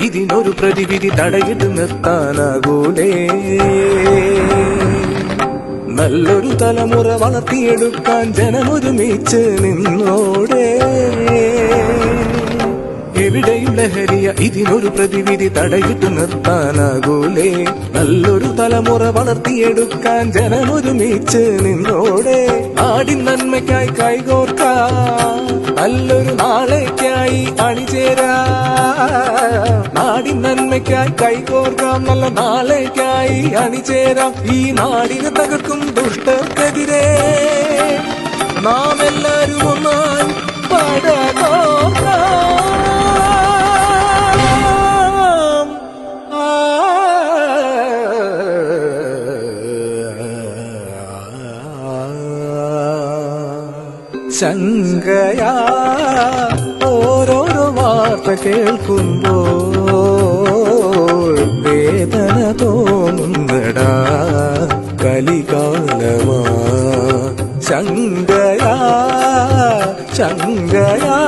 ഇതിനൊരു പ്രതിവിധി തടയിട്ട് നിർത്താനാകൂലേ? നല്ലൊരു തലമുറ വളർത്തിയെടുക്കാൻ ജനമൊരുമിച്ച് നിന്നോടെ. എവിടെയും ലഹരിയ ഇതിനൊരു പ്രതിവിധി തടയിട്ട് നിർത്താനാകൂലേ? നല്ലൊരു തലമുറ വളർത്തിയെടുക്കാൻ ജനമൊരുമിച്ച് നിന്നോടെ. ആടി നന്മയ്ക്കായി കൈകോർക്കാം. നല്ലൊരു നാളേക്കായി അണിചേരാ. നന്മയ്ക്കായി കൈകോർക്കാം നല്ല നാളേക്കായി അണിചേരാം. ഈ നാടിന് തകർക്കും ദുഷ്ടർക്കെതിരെ നാം എല്ലാരും ഒന്നായി ശങ്കയാ ഓരോരോ വാർത്ത കേൾക്കുമ്പോൾ ശങ്കയാ ശങ്കയാ